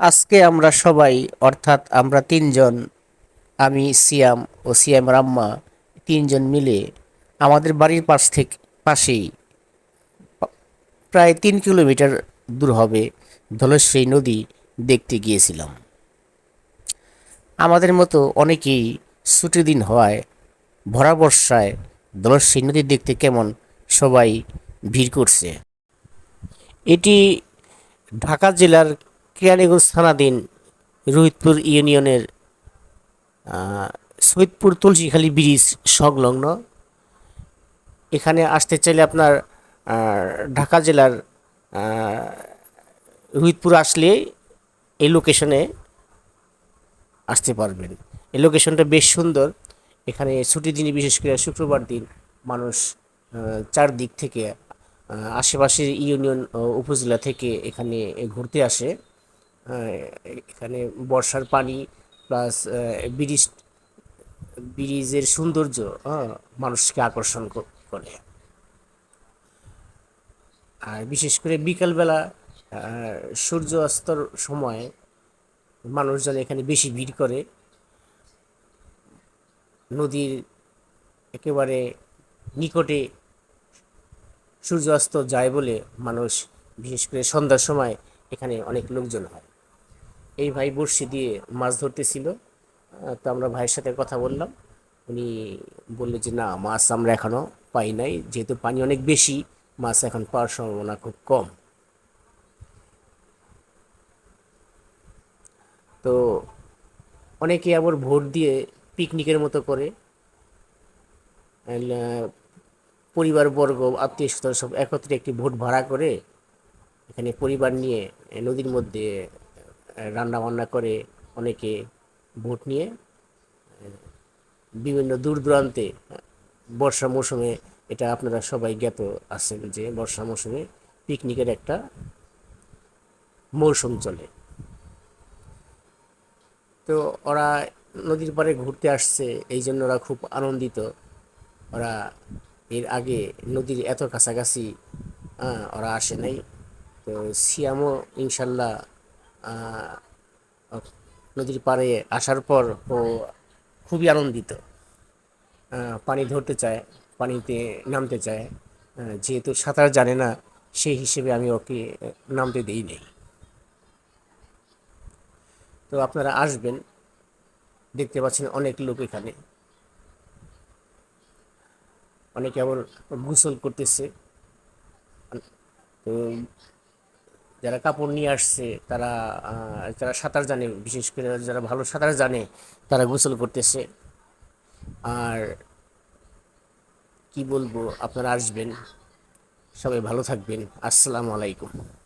আজকে আমরা সবাই, অর্থাৎ আমরা তিনজন, আমি, সিয়াম ও সিয়াম রাম্মা তিনজন মিলে আমাদের বাড়ির পাশ থেকে, পাশেই, প্রায় তিন কিলোমিটার দূর হবে ধলেশ্বরী নদী দেখতে গিয়েছিলাম। আমাদের মতো অনেকেই ছুটির দিন হওয়ায়, ভরা বর্ষায় ধলেশ্বরী নদী দেখতে কেমন সবাই ভিড় করছে। এটি ঢাকা জেলার কেরানীগঞ্জ থানাধীন রোহিতপুর ইউনিয়নের আহ, সৈয়দপুর তুলসীখালী ব্রিজ সংলগ্ন। এখানে আসতে চাইলে আপনার ঢাকা জেলার রোহিতপুর আসলে এই লোকেশনে আসতে পারবেন। এই লোকেশনটা বেশ সুন্দর। এখানে ছুটির দিনে বিশেষ করে শুক্রবার দিন মানুষ চারদিক থেকে আশেপাশের ইউনিয়ন উপজেলা থেকে এখানে ঘুরতে আসে। এখানে বর্ষার পানি প্লাস ব্রিজ ব্রিজের সৌন্দর্য আহ, মানুষকে আকর্ষণ করে। আর বিশেষ করে বিকালবেলা সূর্য অস্তর সময় মানুষজন এখানে বেশি ভিড় করে। নদীর একেবারে নিকটে সূর্যাস্ত যায় বলে মানুষ বিশেষ করে সন্ধ্যার সময় এখানে অনেক লোকজন হয়। এই ভাই বড়শি দিয়ে মাছ ধরতেছিল। তো আমরা ভাইয়ের সাথে কথা বললাম। উনি বলল যে, না, মাছ আমরা এখনও পাই নাই। যেহেতু পানি অনেক বেশি, মাছ এখন পাওয়ার সম্ভাবনা খুব কম। তো অনেকে আবার ভোট দিয়ে পিকনিকের মতো করে পরিবারবর্গ আত্মীয় স্বজন সব একত্রে একটি ভোট ভাড়া করে, এখানে পরিবার নিয়ে নদীর মধ্যে রান্না বান্না করে অনেকে ভোট নিয়ে, বিভিন্ন দূর দূরান্তে বর্ষা মৌসুমে, এটা আপনারা সবাই জ্ঞাত আছেন যে বর্ষা মৌসুমে পিকনিকের একটা মৌসুম চলে। তো ওরা নদীর পাড়ে ঘুরতে আসছে, এই জন্য ওরা খুব আনন্দিত। ওরা এর আগে নদীর এত কাছাকাছি ওরা আসে নাই। তো সিয়ামও ইনশাল্লাহ নদীর পাড়ে আসার পর ও খুবই আনন্দিত। পানি ধরতে চায়, পানিতে নামতে চায়। যেহেতু সাঁতার জানে না, সেই হিসেবে আমি ওকে নামতে দিই নেই। তো আপনারা আসবেন, দেখতে পাচ্ছেন অনেক লোক এখানে। অনেকে আবার গোসল করতেছে। তো যারা কাপড় নিয়ে আসছে, তারা যারা সাঁতার জানে, বিশেষ করে যারা ভালো সাঁতার জানে, তারা গোসল করতেছে। আর কি বলব, আপনারা আসবেন। সবাই ভালো থাকবেন। আসসালামু আলাইকুম।